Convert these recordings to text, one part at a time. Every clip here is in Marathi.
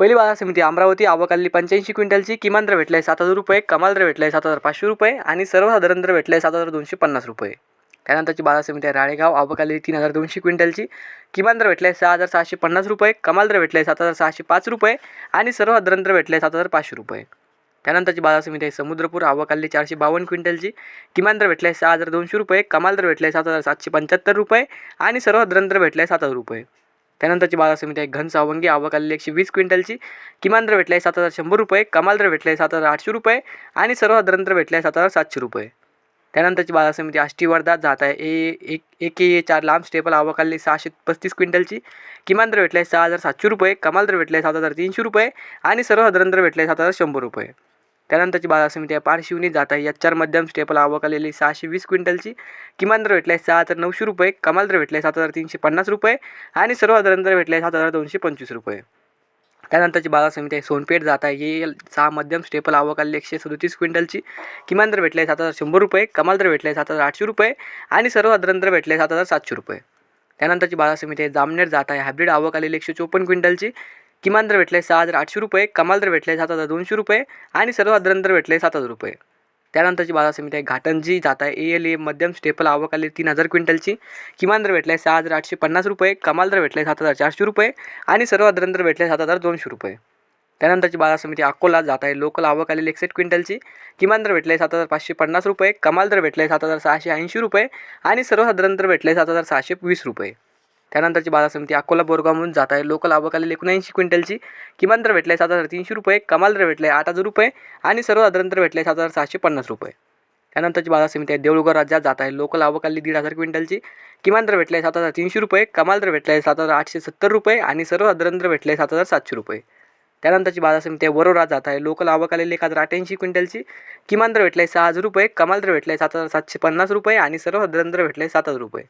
पहिली बाजार समिती अमरावती आवकाली पंच्याऐंशी क्विंटलची किमान दर भेटलाय सात हजार रुपये कमाल दर भेटलाय सात हजार पाचशे रुपये आणि सर्वसाधारण दर भेटलाय सात हजार दोनशे पन्नास रुपये. त्यानंतरची बाजार समिती आहे राळेगाव आवकाली तीन हजार दोनशे क्विंटलची किमान दर भेटलाय सहा हजार सहाशे पन्नास रुपये कमाल दर भेटलाय सात हजार सहाशे पाच रुपये आणि सर्वसाधारण दर भेटलाय सात हजार पाचशे रुपये. त्यानंतरची बाजार समिती आहे समुद्रपूर आवकाली चारशे बावन्न क्विंटलची किमान दर भेटलाय सहा हजार दोनशे रुपये कमाल दर भेटलाय सात हजार सातशे पंच्याहत्तर रुपये आणि सर्वसाधारण दर भेटलाय सात हजार रुपये. त्यानंतरची बाजार समिती आहे. घन सावंगी आलेली एकशे वीस क्विंटलची. किमान दर आहे सात हजार शंभर रुपये. कमाल दर भेटलाय सात हजार आठशे रुपये. आणि सर्वसाधारण दर आहे सात हजार सातशे रुपये. त्यानंतरची बाजार समिती आष्टी वर्धा जात आहे. ए एक एक ए चार लांब स्टेपल आवकाली सहाशे पस्तीस क्विंटलची. किमान दर भेटलाय सहा हजार सातशे रुपये. कमाल दर आहे सात हजार तीनशे रुपये. आणि सर्वसाधारण दर भेटलाय सात हजार शंभर रुपये. त्यानंतरची बाजार समिती आहे पारशिवनी जात आहे. एच चार मध्यम स्टेपल आवक आलेली सहाशे वीस क्विंटलची. किमान दर भेटलाय सहा हजार नऊशे रुपये कमाल दर भेटलाय सात हजार तीनशे पन्नास रुपये आणि सर्वसाधारण दर भेटलाय सात हजार दोनशे पंचवीस रुपये. त्यानंतरची बाजार समिती आहे सोनपेठ जात आहे. हे सहा मध्यम स्टेपल आवक आलेली एकशे सदतीस क्विंटलची. किमान दर भेटलाय सात हजार शंभर रुपये कमाल दर भेटलाय सात हजार आठशे रुपये आणि सर्वसाधारण दर भेटलाय सात हजार सातशे रुपये. त्यानंतरची बाजार समिती आहे जामनेर जात आहे. हायब्रिड आवक आलेली एकशे चोपन्न क्विंटलची. किमान दर भेटले सहा हजार आठशे रुपये कमाल दर भेटले सात हजार दोनशे रुपये आणि सर्वसाधारण दर भेटले सात हजार रुपये. त्यानंतरची बाजार समिती आहे घाटंजी जात आहे ए एल ए मध्यम स्टेपल आवक आलेली तीन हजार क्विंटलची. किमान दर भेटलाय सहा हजार आठशे पन्नास रुपये कमाल दर भेटले सात हजार चारशे रुपये आणि सर्वसाधारण दर भेटले सात हजार दोनशे रुपये. त्यानंतरची बाजार समिती अकोला जात आहे लोकल आवक आलेली एकसष्ट क्विंटलची. किमान दर भेटले सात हजार पाचशे पन्नास रुपये कमाल दर भेटले सात हजार सहाशे ऐंशी रुपये आणि सर्वसाधारण दर भेटले सात हजार सहाशे वीस रुपये. त्यानंतरची बाजार समिती अकोला बोरगावमधून जात आहे. लोकल आवक एकोणऐंशी क्विंटलची किमान दर भेटलाय सात हजार तीनशे रुपये कमाल दर भेटलाय आठ हजार रुपये आणि सर्वसाधारण दर भेटलाय सात हजार सहाशे पन्नास रुपये. त्यानंतरची बाजार समिती आहे देऊळगाव राज्यात जात आहे. लोकल आवकाली दीड हजार क्विंटलची किमान दर भेटलाय सात हजार तीनशे रुपये कमाल दर भेटलाय सात हजार आठशे सत्तर रुपये आणि सर्वसाधारण दर भेटलाय सात हजार सातशे रुपये. त्यानंतरची बाजार समिती आहे वरोरा जात आहे. लोकल आवक एक हजार अठ्ठ्याऐंशी क्विंटलची किमान दर भेटलाय सहा हजार रुपये कमाल दर भेटलाय सात हजार सातशे पन्नास रुपये आणि सर्वसाधारण दर भेटलाय सात हजार रुपये.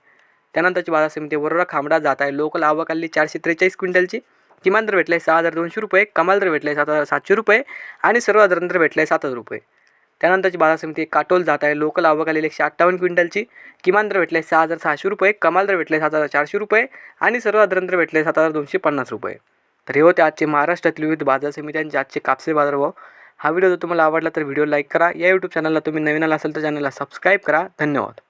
त्यानंतरची बाजार समिती वरोरा खांबडा जात आहे. लोकल आवक आली चारशे त्रेचाळीस क्विंटलची. किमान दर भेटलाय सहा हजार दोनशे रुपये. कमाल दर भेटलाय सात हजार सातशे रुपये. आणि सर्व दर भेटलाय सात हजार रुपये. त्यानंतरची बाजार समिती काटोल जात आहे. लोकल आवक आलेली एकशे अठ्ठावन्न क्विंटलची. किमान दर भेटले सहा हजार सहाशे रुपये. कमाल दर भेटले सात हजार चारशे रुपये. आणि सर्व दर भेटले सात हजार दोनशे पन्नास रुपये. तर हे होते आजचे महाराष्ट्रातील विविध बाजार समित्यांचे आजचे कापसे बाजार भाव. हा व्हिडिओ जर तुम्हाला आवडला तर व्हिडिओ लाईक करा. या यूट्यूब चॅनलला तुम्ही नवीन आला असेल तर चॅनलला सबस्क्राईब करा. धन्यवाद.